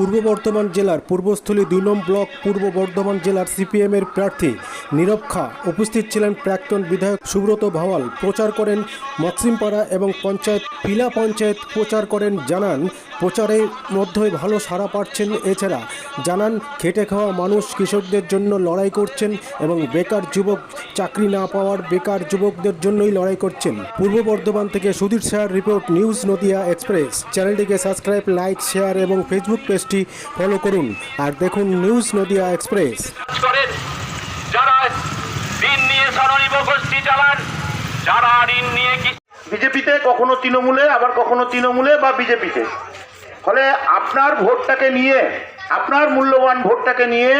পূর্ব বর্ধমান জেলার পূর্বস্থলী দুই নম ব্লক পূর্ব বর্ধমান জেলার সিপিএমের প্রার্থী নীরব খা উপস্থিত ছিলেন প্রাক্তন বিধায়ক সুব্রত ভাওয়াল। প্রচার করেন মৎসিমপাড়া এবং পঞ্চায়েত, পিলা পঞ্চায়েত প্রচার করেন, জানান প্রচারের মধ্যে ভালো সাড়া পাচ্ছেন এছাড়া জানান খেটে খাওয়া মানুষ কৃষকদের জন্য লড়াই করছেন এবং বেকার যুবক চাকরি না পাওয়ার বেকার যুবকদের জন্যই লড়াই করছেন। পূর্ব বর্ধমান থেকে সুধীর শাহর রিপোর্ট নিউজ নদিয়া এক্সপ্রেস। চ্যানেলটিকে সাবস্ক্রাইব লাইক শেয়ার এবং ফেসবুক পেজটি ফলো করুন। আর দেখুন নিউজ নদিয়া এক্সপ্রেস। করেন যারা ঋণ নিয়ে স্বনির্ভ গোষ্ঠী চালান যারা ঋণ নিয়ে বিজেপিতে কখনো তৃণমূলে আবার কখনো তৃণমূলে বা বিজেপিতে? ফলে আপনার ভোটটাকে নিয়ে, আপনার মূল্যবান ভোটটাকে নিয়ে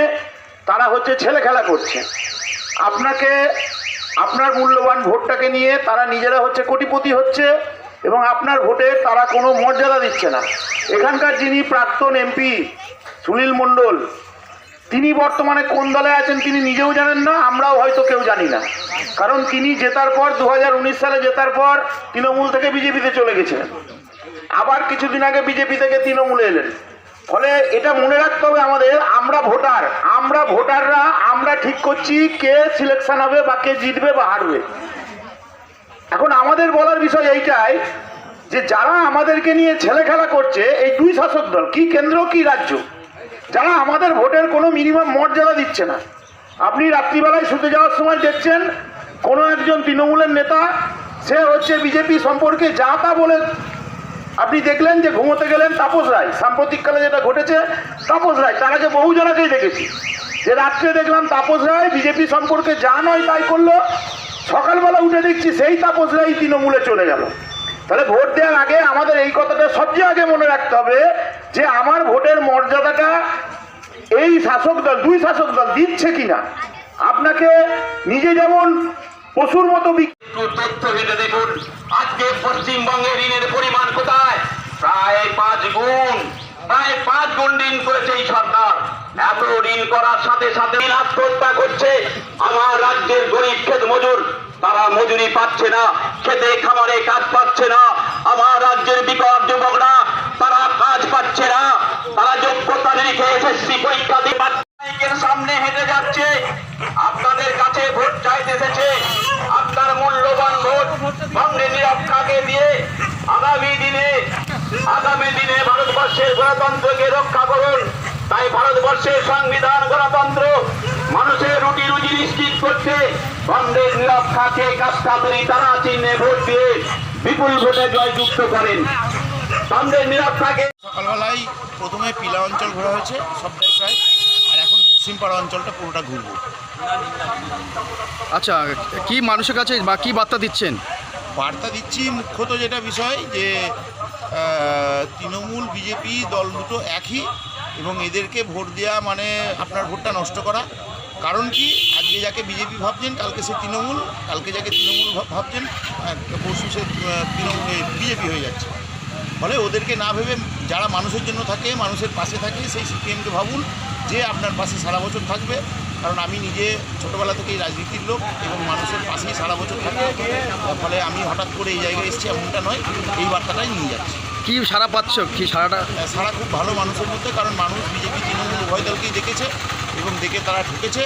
তারা হচ্ছে ছেলে খেলা করছে। আপনাকে, আপনার মূল্যবান ভোটটাকে নিয়ে তারা নিজেরা হচ্ছে কোটিপতি হচ্ছে এবং আপনার ভোটে তারা কোনো মর্যাদা দিচ্ছে না। এখানকার যিনি প্রাক্তন এমপি সুনীল মণ্ডল, তিনি বর্তমানে কোন দলে আছেন তিনি নিজেও জানেন না, আমরাও হয়তো কেউ জানি না। কারণ তিনি জেতার পর দু হাজার উনিশ সালে জেতার পর তৃণমূল থেকে বিজেপিতে চলে গেছেন আবার কিছুদিন আগে বিজেপি থেকে তৃণমূলে এলেন। ফলে এটা মনে রাখতে হবে আমাদের, আমরা ভোটার, আমরা ভোটাররা, আমরা ঠিক করছি কে সিলেকশন হবে বা কে জিতবে বা হারবে। এখন আমাদের বলার বিষয় এইটাই যে যারা আমাদেরকে নিয়ে ছেলে খেলা করছে, এই দুই শাসক দল, কি কেন্দ্র, কি রাজ্য, যারা আমাদের ভোটের কোনো মিনিমাম মর্যাদা দিচ্ছে না। আপনি রাত্রিবেলায় শুতে যাওয়ার সময় দেখছেন, কোনো একজন তৃণমূলের নেতা, সে হচ্ছে বিজেপি সম্পর্কে যা তা বলে আপনি দেখলেন যে ঘুমোতে গেলেন তাপস রায়। সাম্প্রতিককালে যেটা ঘটেছে, তাপস রায়, তার আগে বহু জনাকেই দেখেছি। যে রাত্রে দেখলাম তাপস রায় বিজেপি সম্পর্কে যা নয় তাই করল। সকালবেলা উঠে দেখছি সেই তাপস রায় তৃণমূলে চলে গেল। তাহলে ভোট দেওয়ার আগে আমাদের এই কথাটা সবচেয়ে আগে মনে রাখতে হবে যে আমার ভোটের মর্যাদাটা এই শাসক দল, দুই শাসক দল দিচ্ছে কিনা। আপনাকে নিজে যেমন পশুর মতো তথ্য ঘেটে দেখুন। আজকে পশ্চিমবঙ্গে ঋণের প্রায় পাঁচ গুণ, প্রায় পাঁচ গুণ ঋণ করেছে এই সরকার। এত ঋণ করার সাথে সাথে আত্মহত্যা করছে আমার রাজ্যের গরিব ক্ষেত মজুর, তারা মজুরি পাচ্ছে না, খেতে, খামারে কাজ পাচ্ছে না। আমার রাজ্যের বিকট যুবকরা, তারা কাজ পাচ্ছে না। তারা যোগ্যতা নিরিখে এসএসসি পরীক্ষা দিয়ে সামনে হেঁটে যাচ্ছে আপনাদের কাছে ভোট চাইতে এসেছে আপনার মূল্যবান ভোট বঙ্গে নিরক্ষাকে দিয়ে আগামী দিনে আগামী দিনে ভারতবর্ষের গণতন্ত্রকে রক্ষা করুন। তাই ভারতবর্ষের সংবিধান গণতন্ত্র মানুষের রুটি রুজি নিশ্চিত করছে। করতে বঙ্গের নিরক্ষাকে কাস্তাতরি তারা চিহ্নে ভোট দিয়ে বিপুল ভোটে জয়যুক্ত করেন। বঙ্গের নিরক্ষাকে সকালবেলায় প্রথমে পিলা অঞ্চল ঘোরা হয়েছে সবটাই প্রায়। আর এখন সিমপাড়া অঞ্চলটা পুরোটা ঘুরবো। আচ্ছা কি মানুষের কাছে বা কি বার্তা দিচ্ছেন? বার্তা দিচ্ছি মুখ্যত যেটা বিষয় যে তৃণমূল বিজেপি দল দুটো একই এবং এদেরকে ভোট দেওয়া মানে আপনার ভোটটা নষ্ট করা। কারণ কি? আজকে যাকে বিজেপি ভাবছেন কালকে সে তৃণমূল কালকে যাকে তৃণমূল ভাবছেন আহ, পরশু সে তৃণমূল বিজেপি হয়ে যাচ্ছে। ফলে ওদেরকে না ভেবে যারা মানুষের জন্য থাকে মানুষের পাশে থাকে সেই সিপিএমকে ভাবুন যে আপনার পাশে সারা বছর থাকবে। কারণ আমি নিজে ছোটোবেলা থেকেই রাজনীতির লোক এবং মানুষের পাশেই সারা বছর থাকি। ফলে আমি হঠাৎ করে এই জায়গায় এসেছি এমনটা নয়। এই বার্তাটাই নিয়ে যাচ্ছি। কি সারা পাচ্ছ? কি সারাটা? সারা খুব ভালো মানুষের মধ্যে কারণ মানুষ বিজেপি তৃণমূল উভয় দলকেই দেখেছে এবং দেখে তারা ঢুকেছে।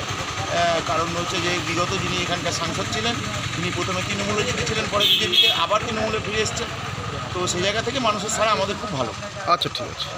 কারণ হচ্ছে যে বিগত যিনি এখানকার সাংসদ ছিলেন তিনি প্রথমে তৃণমূলে জিতেছিলেন পরে বিজেপিতে আবার তৃণমূলে ফিরে এসছেন। তো সেই জায়গা থেকে মানুষের সারা আমাদের খুব ভালো। আচ্ছা ঠিক আছে।